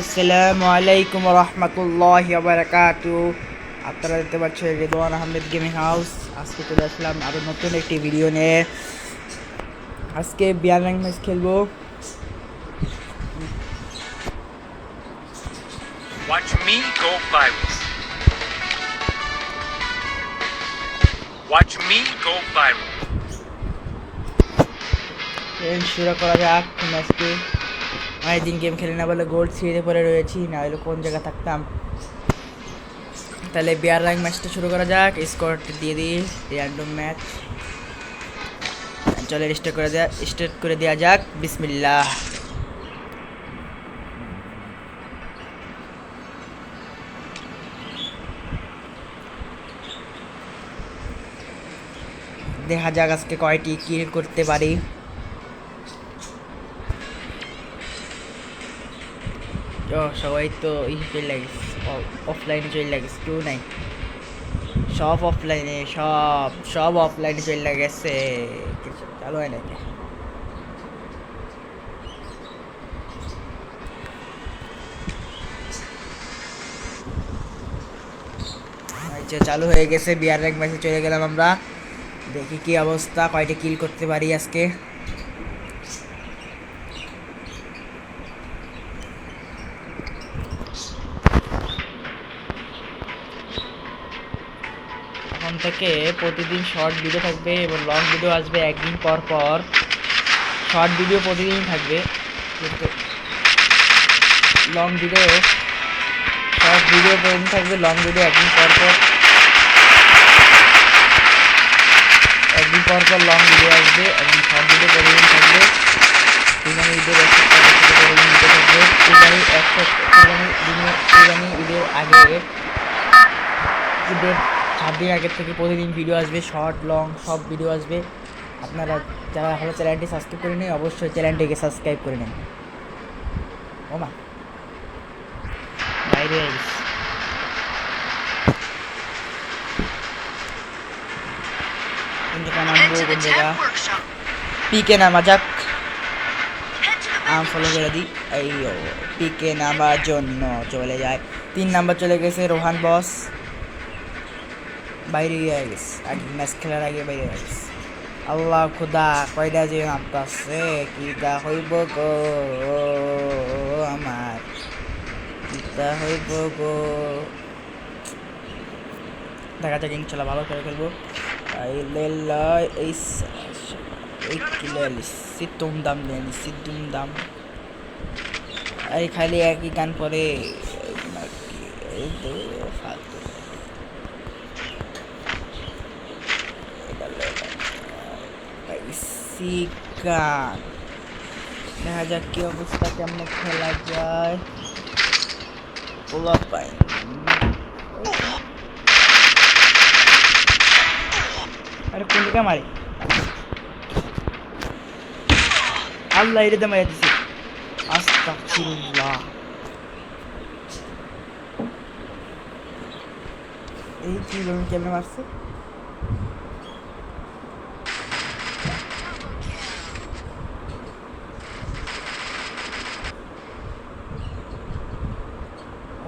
আসসালামু আলাইকুম রহমতুল্লাহ বারাকাতু আপনারা দেখতে পাচ্ছেন রেদওয়ান আহমেদ গেমিং হাউস আজকে চলে আসলাম আরও নতুন একটি ভিডিও নিয়ে। আজকে বিয়ার র্যাঙ্ক ম্যাচ খেলব। Watch me go viral. Watch me go viral. শুরু করা যাক ম্যাচটি অনেকদিন গেম খেলি না বলে গোল্ড সিরিজে পরে রয়েছি, না হলে কোন জায়গায় থাকতাম? তাহলে বিয়ার র্যাঙ্ক ম্যাচটা শুরু করা যাক স্কোরটি দিয়ে দিই র্যান্ডম ম্যাচ চলে স্টার্ট করে দেওয়া স্টার্ট করে দেওয়া যাক, বিসমিল্লাহ। দেখা যাক আজকে কয়টি কিল করতে পারি। সবাই তো ই চলে লাগিস অফলাইনে চলে লাগিস কেউ নাই সব অফলাইনে সব সব অফলাইনে চলে গেছে কিছু চালু হয় নাকি আচ্ছা চালু হয়ে গেছে বিয়ার র্যাঙ্ক ম্যাচে চলে গেলাম আমরা দেখি কি অবস্থা কয়টা কিল করতে পারি আজকে এখন থেকে প্রতিদিন শর্ট ভিডিও থাকবে এবং লং ভিডিও আসবে একদিন পর পর। শর্ট ভিডিও প্রতিদিন থাকবে। লং ভিডিও শর্ট ভিডিও প্রতিদিন থাকবে লং ভিডিও একদিন পর পর। একদিন পর পর লং ভিডিও আসবে এবং শর্ট ভিডিও প্রতিদিন থাকবে। ঈদের থাকবে। আগে সাত দিন আগের থেকে প্রতিদিন ভিডিও আসবে শর্ট লং সব ভিডিও আসবে। আপনারা যারা এখনও চ্যানেলটি সাবস্ক্রাইব করে নিন অবশ্যই চ্যানেলটিকে সাবস্ক্রাইব করে নিন। ওমা বাইরে workshop. পিকে নামা যাক। আম ফলো করে দিই। এই পিকে নামার জন্য চলে যায়। তিন নাম্বার চলে গেছে রোহান বস বাইরে গিয়ে গেছে। আগে ম্যাচ খেলার আগে বাইরে গিয়ে গেছে। আল্লাহ খুদা, কয়টা যে নামতাছে কিটা হইব গো? আমার কিটা হইব গো? দেখা যাক, ইনশাল্লাহ ভালো করে খেলব। এই কিলো দাম দেন সিতুম দাম এই খালি একই গান পরে গান দেখা যাক কি অবস্থা, কেমন খেলা যায়। পোলা পাই আরে কোন দিকে মারি আল্লাহ এটা মারি দিছি। আস্তাগফিরুল্লাহ। এই কি কেমনে মারছে?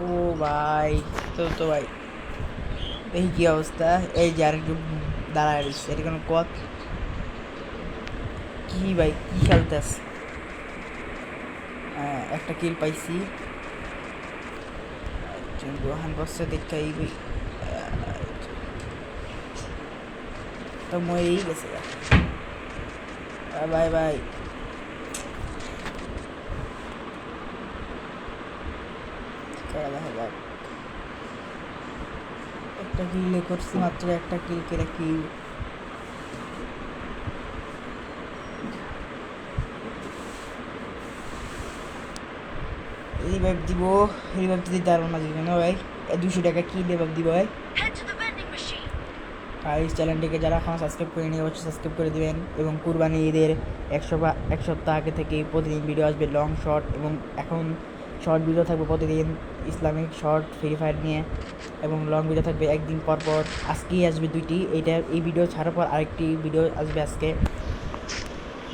ও ভাই তো তো ভাই এই কি অবস্থা এই যে আর একটু দাঁড়ায় রয়েছে এটা কোনো কত কি ভাই কি খেলতেস একটা কিল পাইছি রোহান বসে দেখা এই ভাই তো মরেই গেছে বাই বাই করা দেখা যাক। একটা কিল করছি মাত্র একটা কিল কেটে কিল রিভাইভ দিব রিভাইভ দিতে পারব না দিব ভাই দুশো টাকা কি রিভাইভ দিব ভাই. আর এই চ্যানেলটিকে যারা এখন সাবস্ক্রাইব করে নিয়ে অবশ্যই সাবস্ক্রাইব করে দিবেন এবং কুরবানি ঈদের একশো বা এক সপ্তাহ আগে থেকে প্রতিদিন ভিডিও আসবে লং শর্ট এবং এখন শর্ট ভিডিও থাকবে প্রতিদিন ইসলামিক শর্ট, ফ্রি ফায়ার নিয়ে এবং লং ভিডিও থাকবে একদিন পর পর। আজকেই আসবে দুইটি, এইটা, এই ভিডিও ছাড়ার পর আরেকটি ভিডিও আসবে আজকে।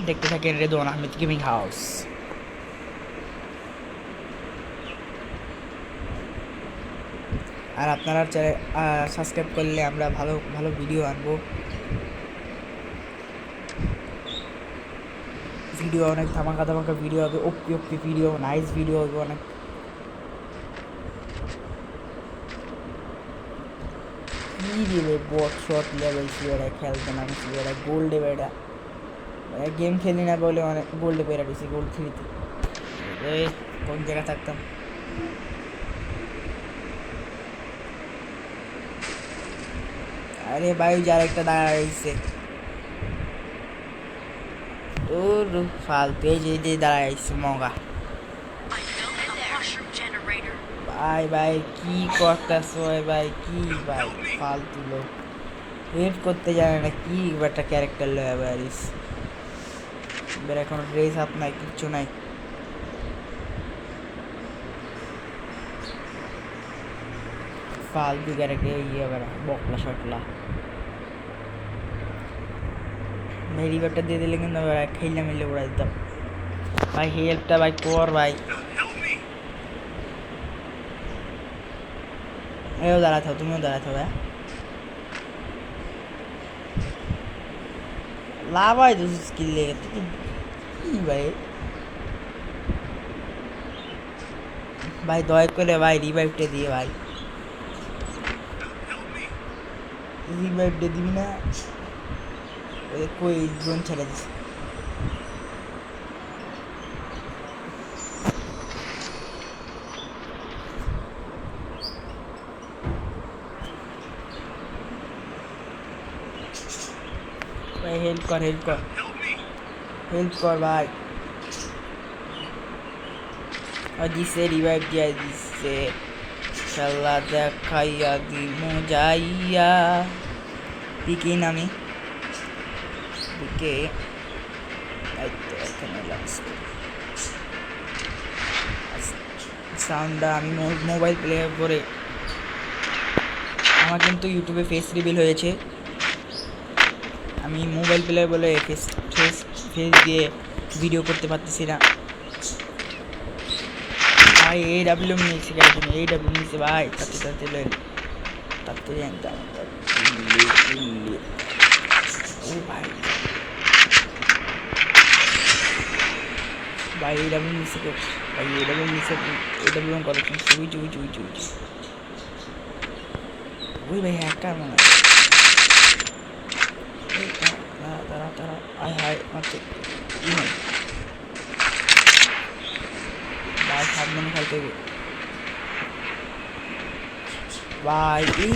দেখতে থাকেন রেদোয়ান আহমেদ গেমিং হাউস। আর আপনারা সাবস্ক্রাইব করলে আমরা ভালো ভালো ভিডিও আনব। ভিডিও অনেক ধামাকা ধামাকা ভিডিও হবে OP OP video nice video হবে অনেক। কি দিবে বট শট লেভেল সিওরা খেলতে না সিওরা গোল্ড এটা গেম খেলি না বলে অনেক গোল্ডে পেয়ে রাখছি গোল্ড থ্রিতে কোন জায়গায় থাকতাম? আরে ভাই, যার একটা দাঁড়াইছে। ওর ফালতু এই যে এই যে দাঁড়াইছে মগা I built a mushroom generator. ভাই ভাই কি করতেছ ভাই কি ভাই ফালতু লোক হেল্প করতে জানে না কি একটা ক্যারেক্টার লয় বারিস এবার এখন ড্রেস আপ নাই কিচ্ছু নাই ফালতু ক্যারেক্টার ইয়ে বেড়া বকলা শটলা ভাই রিভারটা দিয়ে দিলে কিন্তু বেড়া খেললে মিললে উড়াই দিতাম ভাই হেল্পটা ভাই কর ভাই এও দাঁড়া থাও তুমিও দাঁড়া থাও হ্যাঁ লাভ হয় তো স্কিল লেগে কি ভাই ভাই দয়া করে ভাই রিভাইভটা দিয়ে ভাই রিভাইভটা দিবি না ওই কই জোন ছেড়ে দিস ভাই হেল্প কর হেল্প কর হেল্প কর ভাই ও দিছে রিভাইভ দিয়া দিছে খেলা দেখাইয়া দিব যাইয়া পিকে তো এখানে লাগছে সাউন্ডটা আমি মোবাইল প্লে করে আমার কিন্তু ইউটিউবে ফেস রিভিল হয়েছে। আমি মোবাইল প্লে বলে ফেস ফেস ফেস দিয়ে ভিডিও করতে পারতেছি না। ভাই এই ডাব্লিউ নিয়েছে কেন এই ডাব্লিউ নিয়েছে ভাই, তাতে তাতে লেন। তাতে জানতাম ও ভাই। ভাই এই ডাব্লিউ নিয়েছে কেউ ভাই এই ডাব্লিউ নিয়েছে এই ডাব্লিউ করে কিন্তু উইচ উইচ উইচ উইচ ওই ভাই হ্যাকার মনে তারা তারা আয় হায় হয় ভাই সাবধানে খেলতে ভাই এই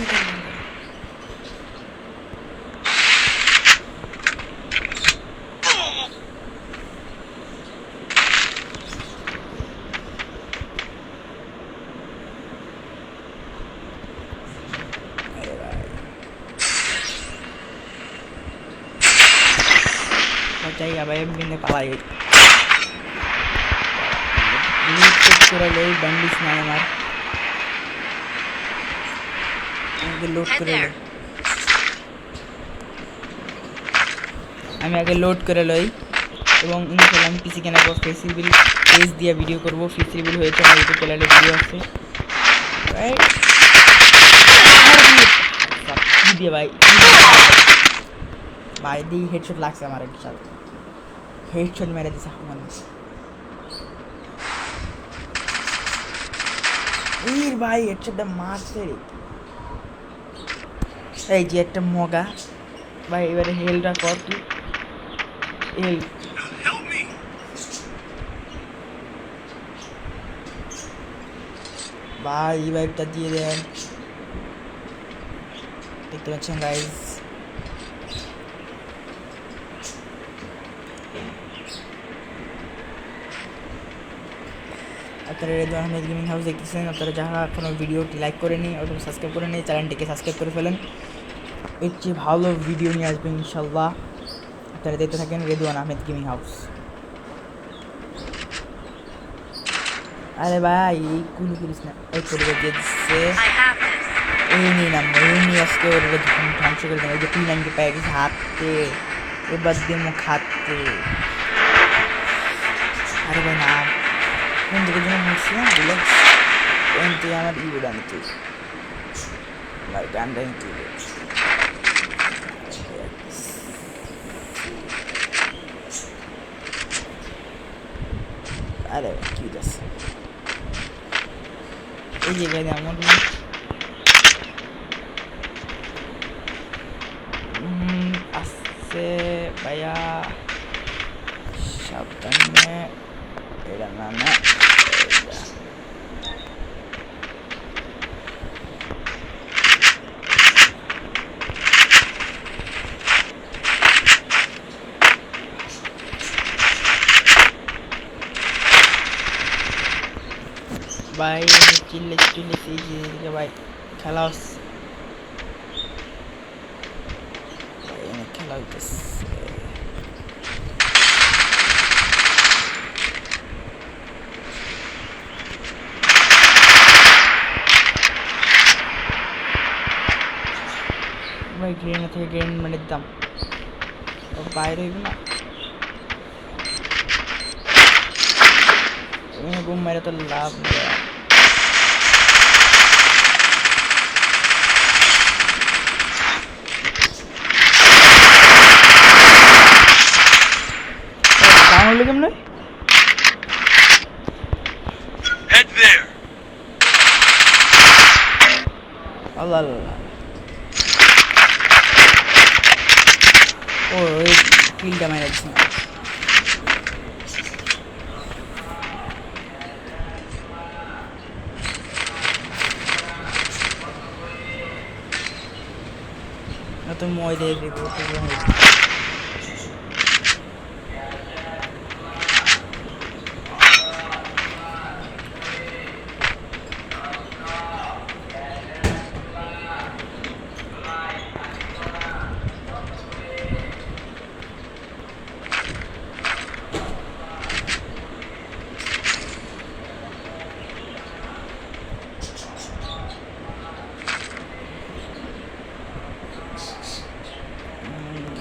আরে ভাই চাই আবার এমনি পালাই লুট করে লই ব্যান্ডিজ নাই আমার আমাকে লোড Head করে there. লই আমি আগে লোড করে লই এবং ইনশাল্লাহ আমি পিসি কেনার পর ফেসিবিল ফেস দিয়ে ভিডিও করব ফেসিবিল হয়েছে আমার ইউটিউব চ্যানেলে ভিডিও আছে Right? সব কি দিয়ে ভাই কি দিয়ে? ভাই দি হেডশট লাগছে আমার বিশাল হেডশট মেরে দিছে আমার এই ভাই হেডশটটা মারছে রে এই যে একটা মগা ভাই এবারে হেলটা কর তুই হেল ভাই এই ভাইবটা দিয়ে দেন দেখতে পাচ্ছেন গাইজ আপনারা রেজওয়ান আহমেদ গেমিং হাউস দেখতেছেন আপনারা যারা এখনও ভিডিওটি লাইক করে নিই অথবা সাবস্ক্রাইব করে নিই চ্যানেলটিকে সাবস্ক্রাইব করে ফেলেন। এর চেয়ে ভালো ভিডিও নিয়ে আসবেন ইনশাল্লাহ আপনারা দেখতে থাকেন রেদওয়ান আহমেদ গেমিং হাউস। আরে ভাই এই কুলু করিস না এই করে দিয়ে দিচ্ছে. এই নিয়ে নাম এই নিয়ে আজকে ওর ধ্বংস করে দেবো এই যে তিন আনকে পেয়ে গেছে হাতে। এবার দিয়ে মুখ হাতে। আরে ভাই না। কোন দিকে যেন মুখছি না রিল্যাক্স কোন থেকে আমার ই উড়ান তুই ভাই গানটা কি আরে কি আছে এই যে ভাই আমার আসছে ভাইয়া সাবধানে এটা না না এইটা। ভাই চিল্লে চিল্লে চিল্লে ভাই খেলা হচ্ছে ভাই এনে খেলা হইতেছে ভাই গ্রেনেড থেকে গ্রেনেডের দাম ও বাইরে হইব না এখানে বোম মেরে তো লাভ নেই আর। ডাউন হলো কেমনে Head there. আল্লাহ। ও ওই কিলটা মেরে দিচ্ছি তো মই দিয়ে দিব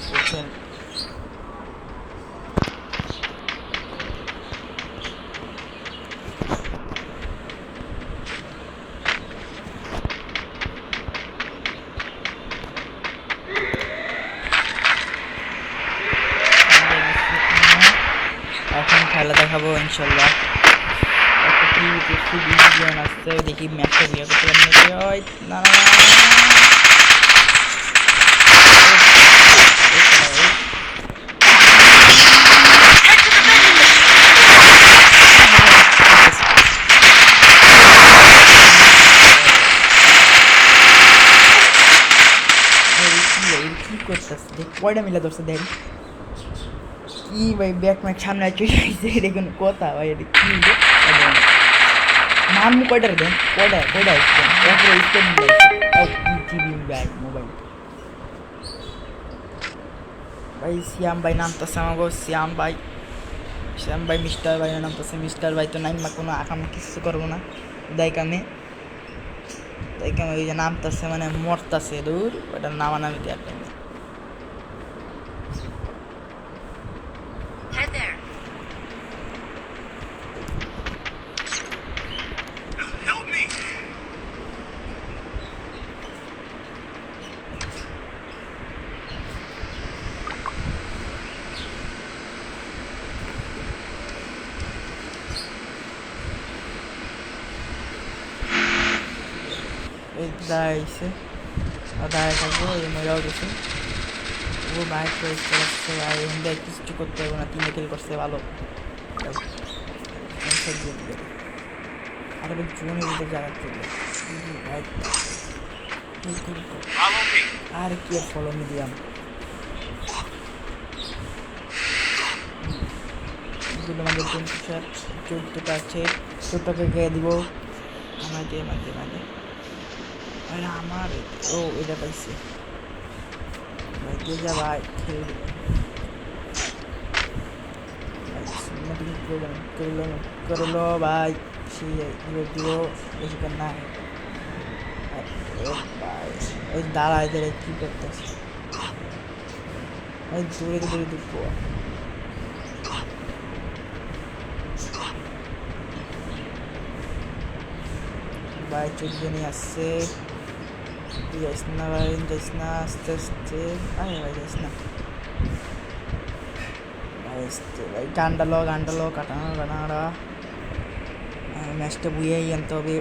বুঝছেন এখন খেলা দেখাবো ইনশাল্লাহ একটা টিভিতে খুব ইজি আসছে দেখি ম্যাচটা বিয়ে করতে পারি নাকি ওই না না, না, না, না। কি করতেছে দেখ কয়টা মিলে ধরছে দেখ কি ভাই ব্যাক ম্যাক সামনে চলে আসছে এটা কোনো কথা ভাই এটা কি তারপরে স্টেন টিভি ব্যাগ মোবাইল ভাই শ্যাম ভাই নামতেছে আমাকে শ্যাম ভাই শ্যাম ভাই মিস্টার ভাই নামতেছে মিস্টার ভাই তো নাইমা কোনো আকাম কিছু করব না দায় কামে দায় কামে ওই যে নামতেছে মানে মরতাছে দূর ওটা নামা নামি দেওয়ার time Head there. Help me. এই দাঁড়াইছে আর দাঁড়ায় থাকব এই মেয়েরাও গেছে ও বাইক রেস করছে ভাই কিছু করতে হবে না তিনে কিল করছে, ভালো। আর জোনের ভিতরে জায়গা চলে আর কি ফলো মিডিয়াম দুটো আমাদের চার চোদ্দটা আছে চোদ্দটাকে খেয়ে দিব? মাঝে মাঝে মাঝে আরে আমার, ও, এটা পাইছে। কে যা ভাই খেলবে করল করল ভাই সে দিব বেশিক্ষণ না ভাই ওই দাঁড়ায় দাঁড়ায় কী করতেছে ওই দূরে দূরে ঢুকবো ভাই চোদ্দজনই আসছে তুই যাইস না ভাই যাইস না আস্তে আস্তে আরে ভাই যাইস না আস্তে ভাই গানটা লো গানটা লো কাটানো কাটানোটা ম্যাচটা বুঝেই আনতে হবে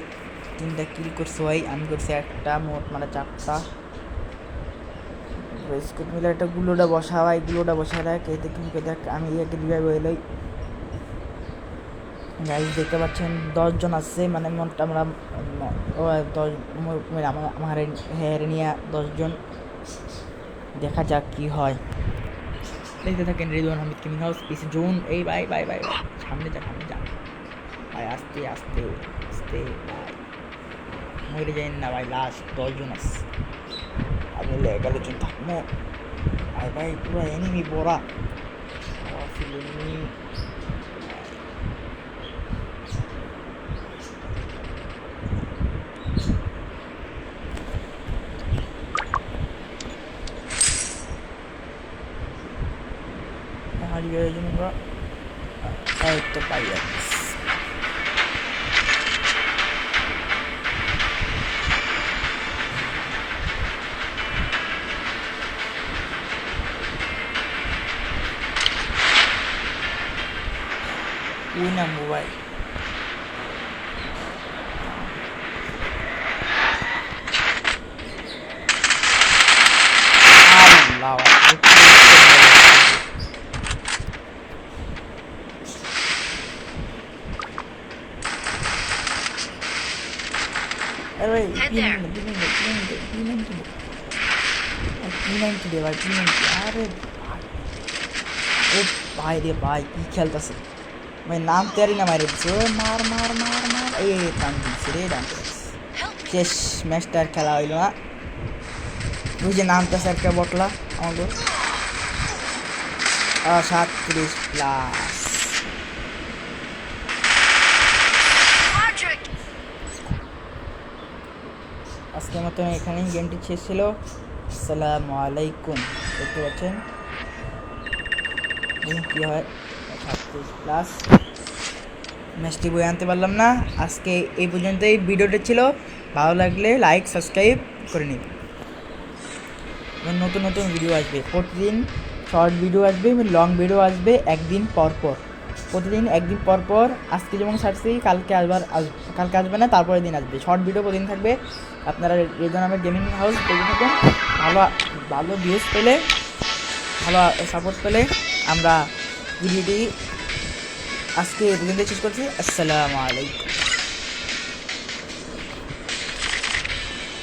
তিনটা কিল করছে ভাই আমি করছি একটা মোট মানে চারটা স্কুট মিলে একটা গুলোটা বসা ভাই গুলোটা বসা দেখ এতে কি দেখ আমি একে দিবে বইলই গাইজ দেখতে পাচ্ছেন, দশজন আছে মানে মোট আমরা আমার হেয়ার দশজন। দেখা যাক কি হয়। দেখতে থাকেন রেদওয়ান হামিদ কিমিং হাউস পিস জুন এই বাই বাই বাই সামনে যা সামনে যা ভাই, আস্তে আস্তে আস্তে মরে যাই না, ভাই লাস্ট দশজন আছে। আমি এগারো জন থাকব। ভাই ভাই, পুরো এনিমি বড়া। উই না মোবাইল আল্লাহ আরে ভাই Head তিন there. মিনিট তিন মিনিট তিন মিনিট তিন মিনিট তিন মিনিট দে ভাই তিন মিনিট আরে ভাই ও ভাই রে ভাই কি খেলতেছে ভাই নাম তেরি না মারে মার মার মার মার এই টান দিচ্ছে রে টান. শেষ ম্যাচটা আর খেলা হইল না যে নামটা স্যারকে বটলা আমাদের সাতত্রিশ প্লাস! আজকের মতন এখানেই গেমটি শেষ ছিল আসসালামু আলাইকুম দেখতে পাচ্ছেন দেখুন হয় প্লাস ম্যাচটি বই আনতে পারলাম না। আজকে এই পর্যন্তই। ভিডিওটা ছিল, ভালো লাগলে লাইক সাবস্ক্রাইব করে নিন এবং নতুন নতুন ভিডিও আসবে। প্রতিদিন শর্ট ভিডিও আসবে এবং লং ভিডিও আসবে, একদিন পর পর। প্রতিদিন একদিন পর পর। আজকে যেমন ছাড়ছি, কালকে আসবার আস, কালকে আসবে না, তারপরের দিন আসবে। শর্ট ভিডিও প্রতিদিন থাকবে। আপনারা রেজন নামের গেমিং হাউস দেখে থাকুন। ভালো ভালো ভিউজ পেলে, ভালো সাপোর্ট পেলে আমরা ভিডিওটি আজকে পর্যন্ত শেষ করছি আসসালামু আলাইকুম